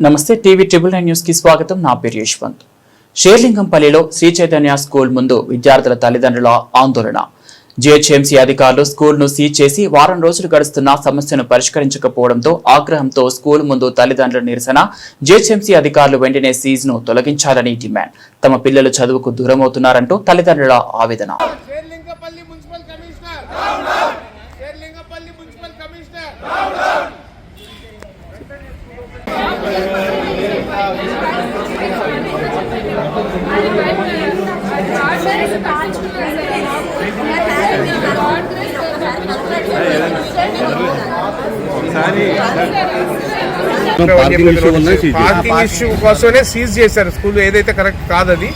నమస్తే TV triple nine న్యూస్కి స్వాగతం. నా పేరు యశ్వంత్. షేర్లింగంపల్లిలో శ్రీ చైతన్య స్కూల్ ముందు విద్యార్థుల తల్లిదండ్రుల ఆందోళన. జిహెచ్ఎంసీ అధికారులు స్కూల్ను సీజ్ చేసి వారం రోజులు గడుస్తున్న సమస్యను పరిష్కరించకపోవడంతో ఆగ్రహంతో స్కూల్ ముందు తల్లిదండ్రుల నిరసన జిహెచ్ఎంసీ అధికారులు వెంటనే సీజ్ను తొలగించాలని డిమాండ్. తమ పిల్లలు చదువుకు దూరమవుతున్నారంటూ తల్లిదండ్రుల ఆవేదన. Serilingampally municipal commissioner. Serilingampally municipal commissioner. Parking issue seize చేశారు. కోసమే సీజ్ చేశారు స్కూల్ ఏదైతే కరెక్ట్ కాదు అది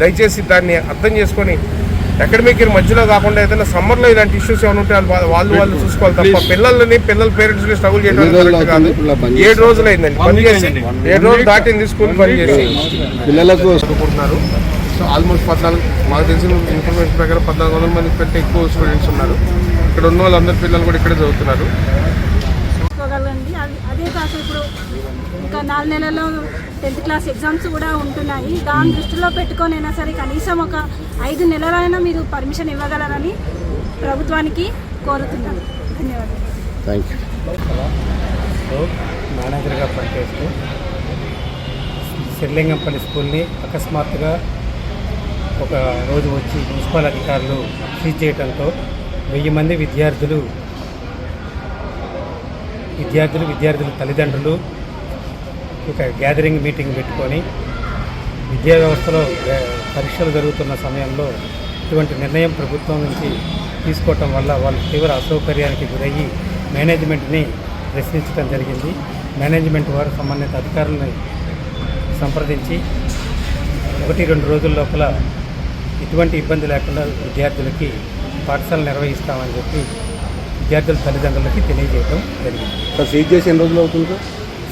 దయచేసి దాన్ని అర్థం చేసుకొని అకాడమిక్ ఇయర్ మధ్యలో కాకుండా ఏదైనా సమ్మర్లో ఇలాంటి ఇష్యూస్ ఏమైనా ఉంటే వాళ్ళు వాళ్ళు వాళ్ళు చూసుకోవాలి తప్ప పిల్లల్ని పిల్లల పేరెంట్స్ని స్ట్రగుల్ చేయడం కాదు? ఏడు రోజులు అయిందండి బంద్ చేసి. ఏడు రోజులు దాటింది స్కూల్ బంద్ చేసి. పిల్లలకు చదువుకుంటున్నారు సో ఆల్మోస్ట్ పద్నాలుగు మాకు తెలిసిన ఇన్ఫర్మేషన్ ప్రకారం పద్నాలుగు వందల మంది కంటే ఎక్కువ స్టూడెంట్స్ ఉన్నారు. ఇక్కడ ఉన్న వాళ్ళందరి పిల్లలు కూడా ఇక్కడే చదువుతున్నారు. అది అదే కాక ఇప్పుడు ఇంకా నాలుగు నెలల్లో టెన్త్ క్లాస్ ఎగ్జామ్స్ కూడా ఉంటున్నాయి. దాన్ని దృష్టిలో పెట్టుకొనైనా సరే కనీసం ఒక ఐదు నెలలైనా మీరు పర్మిషన్ ఇవ్వగలరని ప్రభుత్వానికి కోరుతున్నాను. ధన్యవాదాలు. థ్యాంక్ యూ మేనేజర్గా పనిచేస్తూ శ్రీలింగంపల్లి స్కూల్ని అకస్మాత్తుగా ఒక రోజు వచ్చి మున్సిపల్ అధికారులు సీజ్ చేయడంతో వెయ్యి మంది విద్యార్థులు విద్యార్థులు విద్యార్థుల తల్లిదండ్రులు ఒక గ్యాదరింగ్ మీటింగ్ పెట్టుకొని విద్యా వ్యవస్థలో పరీక్షలు జరుగుతున్న సమయంలో ఇటువంటి నిర్ణయం ప్రభుత్వం నుంచి తీసుకోవటం వల్ల వాళ్ళు తీవ్ర అసౌకర్యానికి గురయ్యి మేనేజ్మెంట్ని ప్రశ్నించడం జరిగింది. మేనేజ్మెంట్ వారు సంబంధిత అధికారులను సంప్రదించి ఒకటి రెండు రోజుల లోపల ఎటువంటి ఇబ్బంది లేకుండా విద్యార్థులకి పాఠశాల నిర్వహిస్తామని చెప్పి విద్యార్థుల తల్లిదండ్రులకి తెలియజేయడం జరిగింది. సీజ్ చేసి ఎన్ని రోజులు అవుతుంది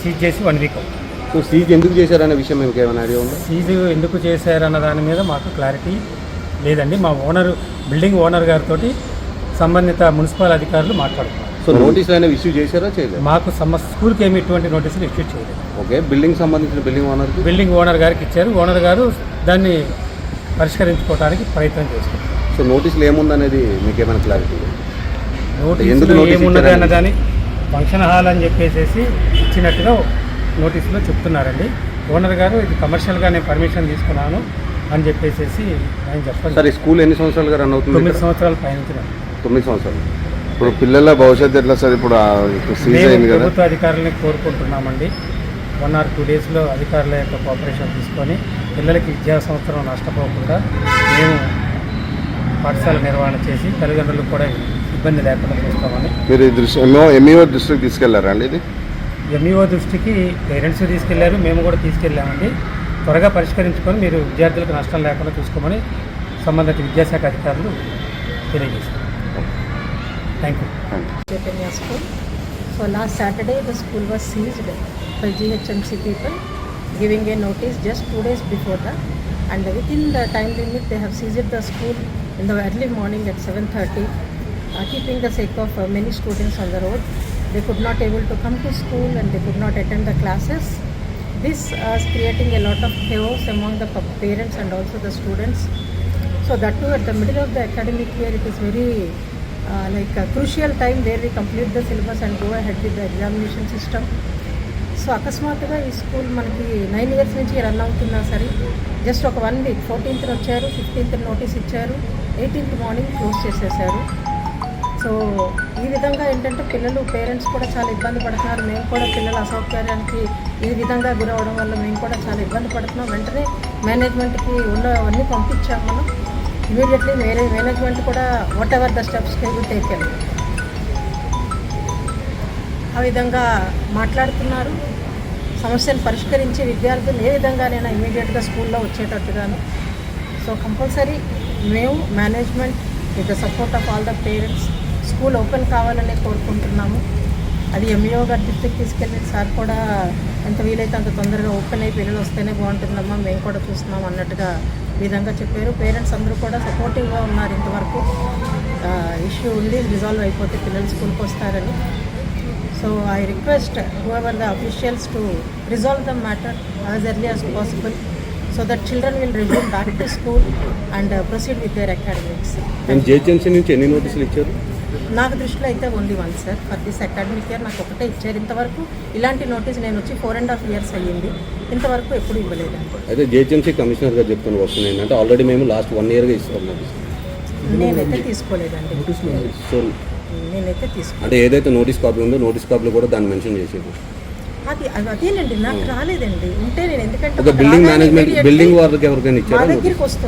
సీజ్ చేసి వన్ వీక్ అవుతుంది. సో సీజ్ ఎందుకు చేశారనే విషయం మీకు ఏమైనా ఐడియా ఉందా? సీజు ఎందుకు చేశారన్న దాని మీద మాకు క్లారిటీ లేదండి. మా ఓనర్ బిల్డింగ్ ఓనర్ గారితో సంబంధిత మున్సిపల్ అధికారులు మాట్లాడుతున్నారు. సో నోటీసులు అయినా ఇష్యూ చేశారా చేయలేదు? మాకు సమ స్కూల్కి ఏమి ఇటువంటి నోటీసులు ఇష్యూ చేయలేదు. ఓకే బిల్డింగ్ సంబంధించిన బిల్డింగ్ ఓనర్కి బిల్డింగ్ ఓనర్ గారికి ఇచ్చారు. ఓనర్ గారు దాన్ని పరిష్కరించుకోవడానికి ప్రయత్నం చేస్తున్నారు. సో నోటీసులు ఏముందనేది మీకు ఏమైనా క్లారిటీ నోటీసులు నోటీస్ ఏమున్నది? అన్నదాన్ని ఫంక్షన్ హాల్ అని చెప్పేసి ఇచ్చినట్టుగా నోటీసులో చెప్తున్నారండి. ఓనర్ గారు ఇది కమర్షియల్గా నేను పర్మిషన్ తీసుకున్నాను అని చెప్పేసి ఆయన చెప్పాలి సార్ ఈ స్కూల్ ఎన్ని సంవత్సరాలుగా రన్ అవుతుంది తొమ్మిది? సంవత్సరాల పైన తొమ్మిది సంవత్సరాలు. ఇప్పుడు పిల్లల భవిష్యత్తు ఎట్లా సార్? ఇప్పుడు ప్రభుత్వ అధికారులని కోరుకుంటున్నామండి. వన్ ఆర్ టూ డేస్లో అధికారుల యొక్క కోఆపరేషన్ తీసుకొని పిల్లలకి విద్యా సంవత్సరం నష్టపోకుండా మేము పాఠశాల నిర్వహణ చేసి తల్లిదండ్రులకు కూడా ఇబ్బంది లేకుండా చూస్తామని మీరు ఈ దృష్టి ఎంఈఓ దృష్టికి తీసుకెళ్ళారా అండి ఇది? ఎంఈఓ దృష్టికి పేరెంట్స్ తీసుకెళ్ళారు మేము కూడా తీసుకెళ్ళామండి త్వరగా పరిష్కరించుకొని మీరు విద్యార్థులకు నష్టం లేకుండా చూసుకోమని సంబంధిత విద్యాశాఖ అధికారులు తెలియజేశారు thank you school so last Saturday the school was seized by GHMC people giving a notice just two days before the and within the time limit they have seized the school in the early morning at seven thirty keeping the sake of many students on the road students on the road. They could not able to come to school and they could not attend the classes. This uh, is creating a lot of chaos among the pa- parents and also the students. So that too at the middle of the academic year, it is very uh, like a crucial time where we complete the syllabus and go ahead with the examination system. So అకస్మాత్తుగా ఈ school మనకి nine years నుంచి run అవుతున్నా సరే just ఒక one week fourteenth వచ్చారు fifteenth notice ఇచ్చారు eighteenth morning close చేసేసారు సో ఈ విధంగా ఏంటంటే పిల్లలు పేరెంట్స్ కూడా చాలా ఇబ్బంది పడుతున్నారు. మేము కూడా పిల్లల అసౌకర్యానికి ఈ విధంగా గురవడం వల్ల మేము కూడా చాలా ఇబ్బంది పడుతున్నాం. వెంటనే మేనేజ్మెంట్కి ఉన్నవన్నీ పంపించాము. మనం ఇమీడియట్లీ మేనే మేనేజ్మెంట్ కూడా whatever the steps can be ఆ విధంగా మాట్లాడుతున్నారు. సమస్యను పరిష్కరించి విద్యార్థులు ఏ విధంగానైనా ఇమీడియట్గా స్కూల్లో వచ్చేటట్టుగాను. సో కంపల్సరీ మేము management with the support of all the parents school open కావాలని కోరుకుంటున్నాము. అది ఎంఈఓ గారి దృష్టికి తీసుకెళ్ళి సార్ కూడా ఎంత వీలైతే అంత తొందరగా ఓపెన్ అయ్యి పిల్లలు వస్తేనే బాగుంటుందమ్మా మేము కూడా చూస్తున్నాం అన్నట్టుగా విధంగా చెప్పారు. పేరెంట్స్ అందరూ కూడా సపోర్టివ్గా ఉన్నారు ఇంతవరకు. ఇష్యూ ఉంది రిజాల్వ్ అయిపోతే పిల్లలు స్కూల్కి వస్తారని. So I request whoever the officials to resolve the matter as early as possible so that children will resume back to school and proceed with their academics and నుంచి ఎన్ని నోటీసులు ఇచ్చారు? నాకు దృష్టిలో అయితే only one sir for this academic year నాకు ఒకటే ఇచ్చారు. ఇంతవరకు ఇలాంటి నోటీస్ నేను వచ్చి ఫోర్ అండ్ హాఫ్ ఇయర్స్ అయ్యింది. ఇంతవరకు ఎప్పుడు ఇవ్వలేదండి అయితే జిహెచ్ఎంసీ కమిషనర్ గారు చెప్తున్న వస్తుంది ఏంటంటే ఆల్రెడీ మేము లాస్ట్ వన్ ఇయర్గా ఇస్తాం నోటీస్ నేనైతే తీసుకోలేదండి. సో నేనైతే తీసుకో అంటే ఏదైతే నోటీస్ కాపీ ఉందో నోటీస్ కాపీలో కూడా దాన్ని మెన్షన్ చేసేది. అది అది అదేనండి నాకు రాలేదండి. ఉంటే నేను ఎందుకంటే బిల్డింగ్ మేనేజ్మెంట్ బిల్డింగ్ వాళ్ళకి ఎవరికైనా ఇచ్చారా దగ్గరికి వస్తుంది.